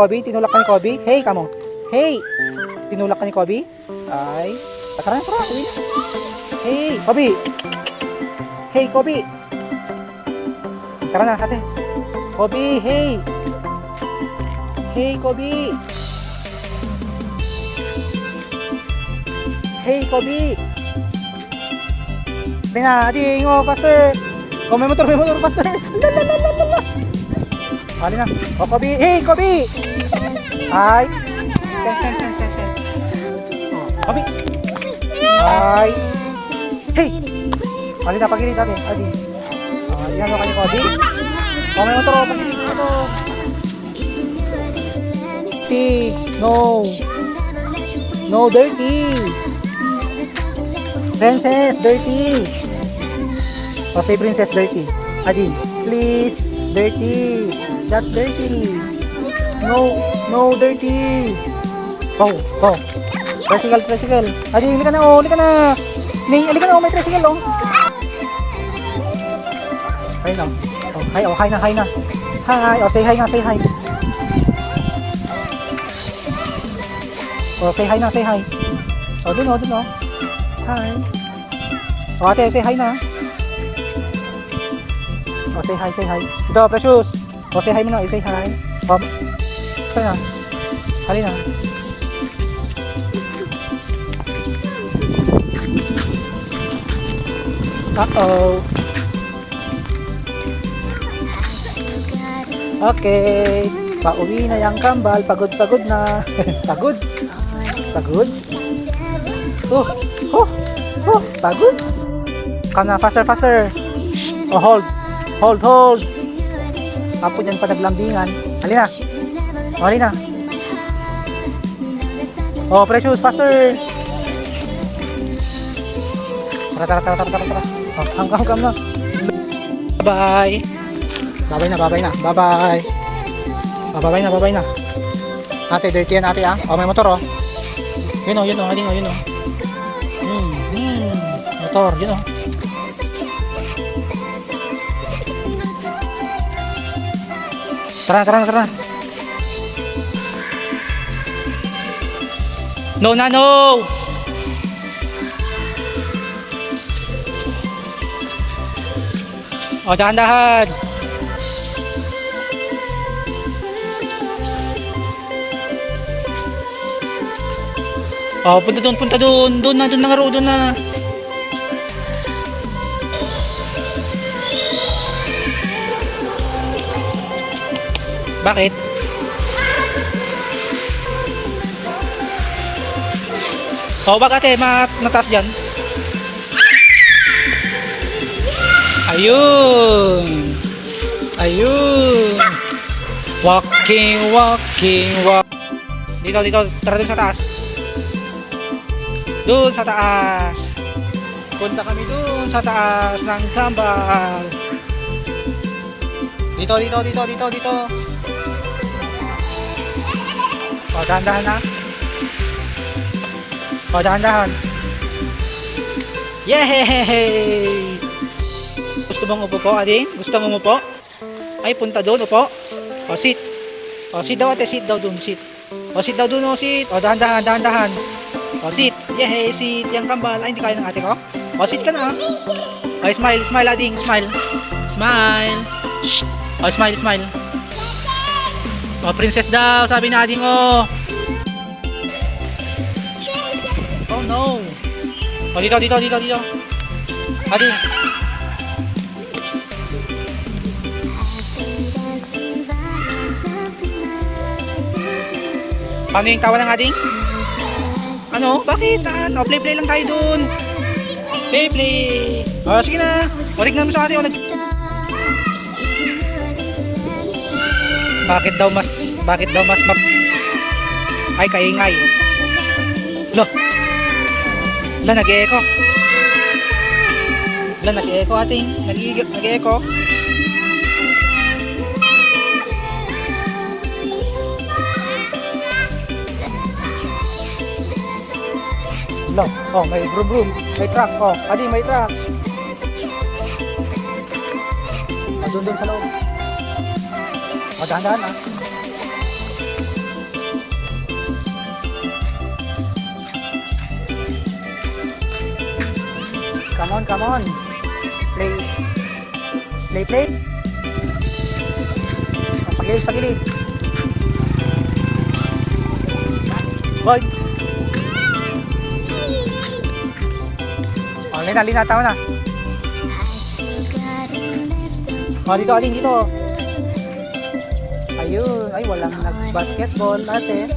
Kobe? Tinulak ka ni Kobe? Hey, kamo. Hey! Tinulak ka ni Kobe? Ay. Ah, Tara na, tara. Uwi na. Hey, Kobe! Hey, Kobe! Tara na, ate. Kobe, hey! Hey, Kobe! Hey, Kobe! Tingnan na, ate, ingo, faster! Oh, may motor, may motor, faster! Lalalala! Ali na. Oh, Kobe! Hey, Kobe! Hi! Stand, stand, stand, stand, stand. Oh, Kobe! Hi! Hey! Ali na, pagilid ate. Adi. Ah, yan mo kanya Kobe. Oh, may motor, oh, pagilid. Ano? T. No. No, dirty. Princess, dirty. Oh, say princess, dirty. Adi, please, dirty. That's dirty. No, no, dirty. Oh, oh. Tricycle, tricycle. Adi, halika na, oh, halika na. Ning, halika na, oh, may tricycle, oh. Hi na. Oh, hi, oh, hi na, hi na. Hi, oh, say hi nga, say hi. Oh, say hi na, say hi. Oh, dun, oh, dun, oh. Hi. Oh, ate, say hi na. Oh, say hi, say hi. Ito, Precious. Oh, say hi mo na, say hi. Oh, saan na? Hali na. Uh-oh. Okay. Pauwi na yung kambal. Pagod-pagod na. pagod? Pagod? Oh, oh, oh, pagod? Come na, faster, faster. Shh. Oh, hold. Hold, hold. Apo dyan pa naglambingan. Halina. Oh, halina. Oh, precious, faster. Tara, tara, tara, tara, tara, tara. Oh, come, come na. Bye. Babay na, babay na. Oh, babay na, babay na. Ate, dirty yan ate ah. Oh, may motor oh. Yun oh, yun oh, yun oh, yun oh. Hmm, hmm. Motor, yun oh. Tara, tara, tara. No na, no! O, dahan-dahan. Oh, punta doon, punta doon. Doon na, doon na doon na. Bakit? Oh, bak ate, mat mataas dyan. Ayun. Ayun. Walking, walking, walk. Dito, dito. Tara dun sa taas. Doon sa taas. Punta kami doon sa taas ng tambal. Dito, dito, dito, dito, dito. O, dahan-dahan na. O, dahan-dahan. Yay! Gusto mong upo po, Ading? Gusto mong upo? Ay, punta doon, upo. O, sit. O, sit daw ate, sit daw doon, sit. O, sit daw doon, o, sit. O, dahan-dahan, dahan-dahan. O, sit. Yay, sit. Yang kambal. Ay, hindi kaya ng ate ko. O, sit ka na. O, smile, smile, Ading, smile. Smile. Shh. O, smile, smile. O, princess daw, sabi na Ading, o. Oh, no. O, dito, dito, dito, dito. Ading. Paano yung tawa ng ading? Ano? Bakit? Saan? O, play-play lang tayo dun. Play-play. O, sige na. O, tignan mo sa atin. O, nag... Bakit daw mas... Bakit daw mas map... Ay, kaingay. Lo. Lo, nag-e-echo. Lo, nag-e-echo ating. Nag- Nag-e-echo. Lo. Oh, may broom broom. May truck. Oh, adi, may truck. Doon doon sa loob. O, dahan-dahan ah. Come on, come on. Play. Play, play. Pagilid, pagilid. Boy. Oh, Lina, Lina, tama na. Oh, dito, Aling, dito. Ayun. Ay, walang nag-basketball ate.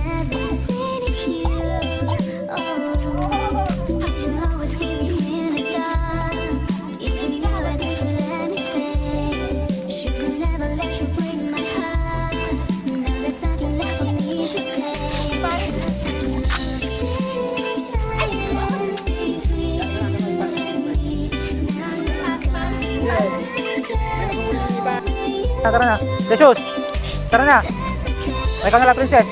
Tara na. Jesus! Shh, tara na. Ay, ka na princess.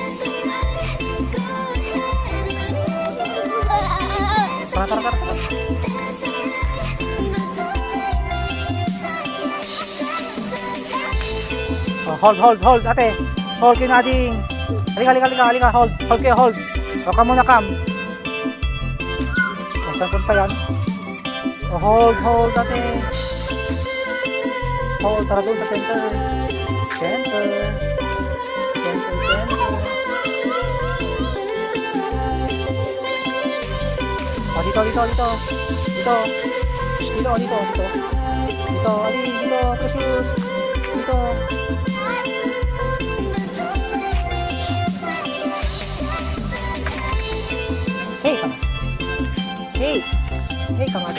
Tara, tara, tara. tara. Oh, hold, hold, hold, ate. Hold kayo nating. Halika, halika, halika, halika. Hold, hold kayo, hold. Huwag ka muna, Cam. Oh, saan punta yan? Oh, hold, hold, ate. Hold, tara doon sa. Center. Dito, dito, dito. Dito. Dito, dito, dito. Dito, ali, dito, precious. Dito. Hey, come on. Hey. Hey, come on.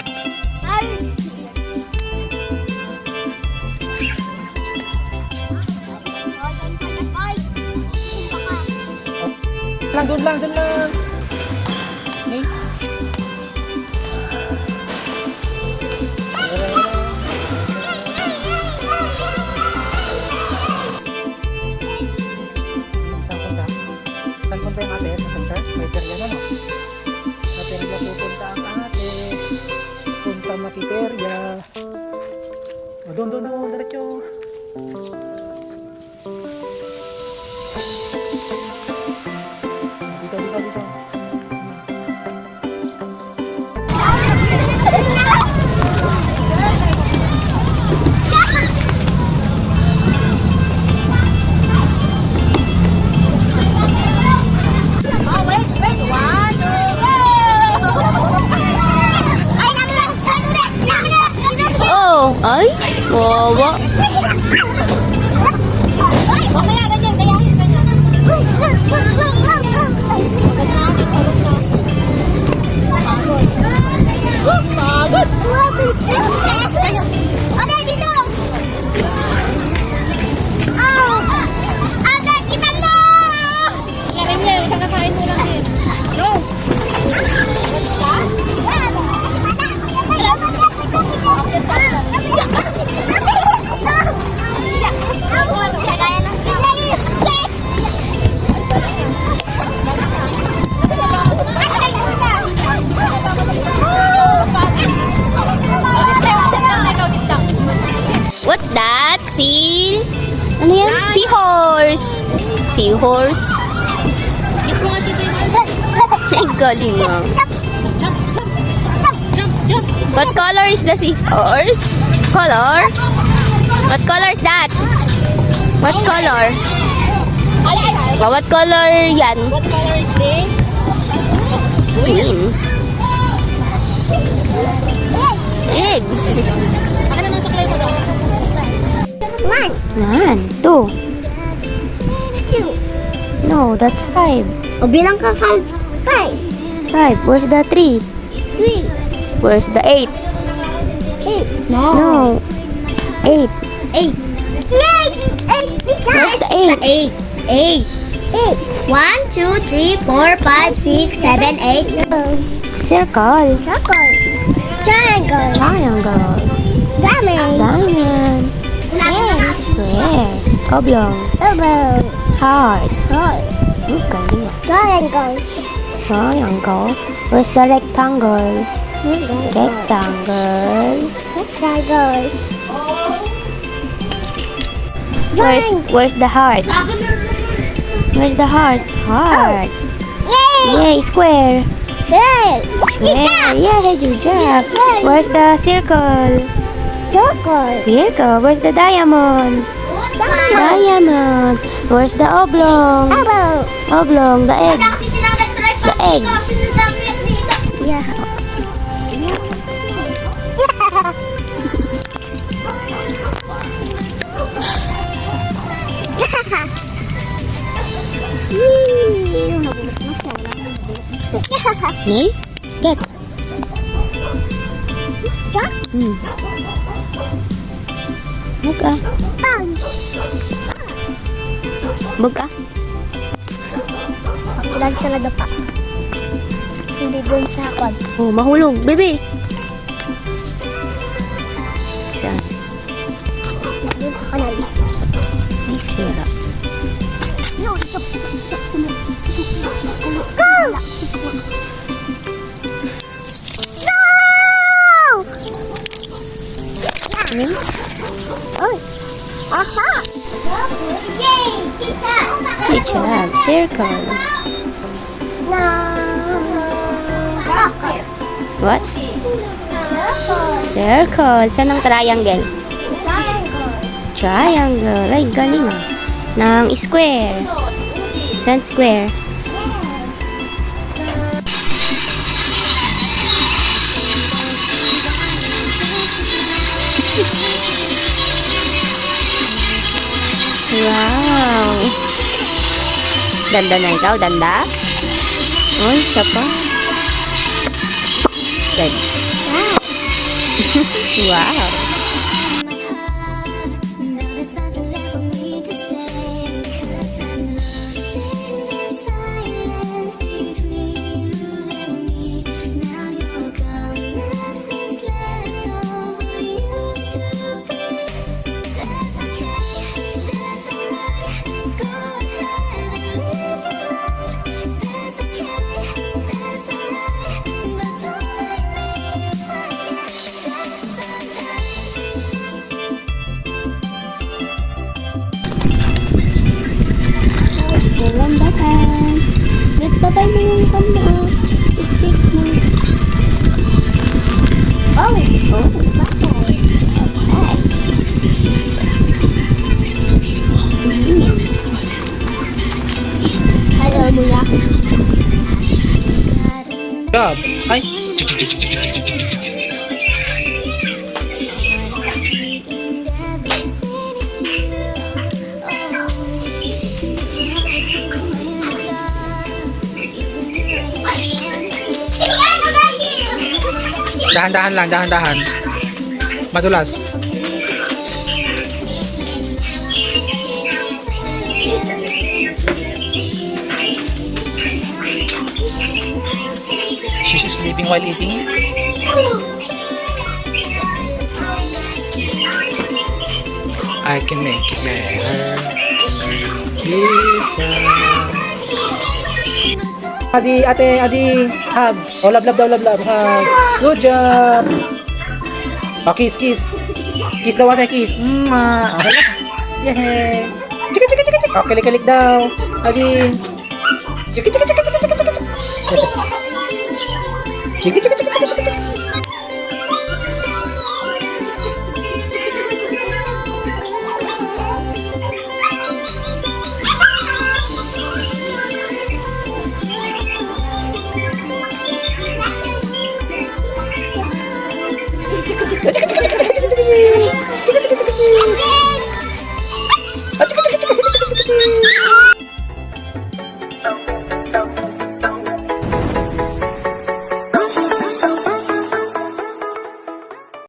Lang, doon lang, doon lang. Punta matiperya. O, doon, doon, doon, diretso. Wawa. Ada Toy. Ay, galing ah. What color is the seahorse? Color? What color is that? What color? What color yan? What color is this? Green. Egg. Akin naman sa kulay mo daw. One. One. Two. No, that's five. O bilang ka five. Five. Five. Where's the three? Three. Where's the eight? Eight. No. No. Eight. Eight. Yes. Eight. Where's the eight? Eight. Eight. Eight. One, two, three, four, five, six, seven, eight. Circle. Circle. Triangle. Triangle. Diamond. Diamond. Yes. Square. Oblong. Oval. Heart. Heart. Ang galing ah. Triangle. Triangle. Where's the rectangle? Rectangle. Rectangles. Where's Where's the heart? Where's the heart? Heart. Yay! Yay, square. Well, yeah, good job. Where's the circle? Circle. Circle. Where's the diamond? Diamond. Where's the oblong? Elbow. Oblong, the egg. The egg. Yeah. Get. Hmm. Buka. Buka. Lagi sa nadapa. Hindi dun sa kwan. Oh, mahulog. Baby. Yan. Dun sa kanal. Ay, sira. Go! No! Neil? Oy. Teacher! Good job. Circle. No! What? Circle. Saan ang triangle? Triangle. Ay, galing ah. Ng square. Saan square? Wow! Danda na ikaw, danda? Uy, isa pa. Good. wow. Nagpapay mo yung kan mo. Dahan-dahan lang, dahan-dahan. Madulas. She's sleeping while eating. I can make it better. Adi, ate, adi, hug. Oh, love, love, love, love, love, hug. Good job. Oh, kiss, kiss. Kiss daw ate, kiss. Mwah. Okay na. Yay. Chika, chika, chika, chika. Oh, kilik-kilik daw. Chika, chika, chika, chika, chika, chika. Chika, chika, chika,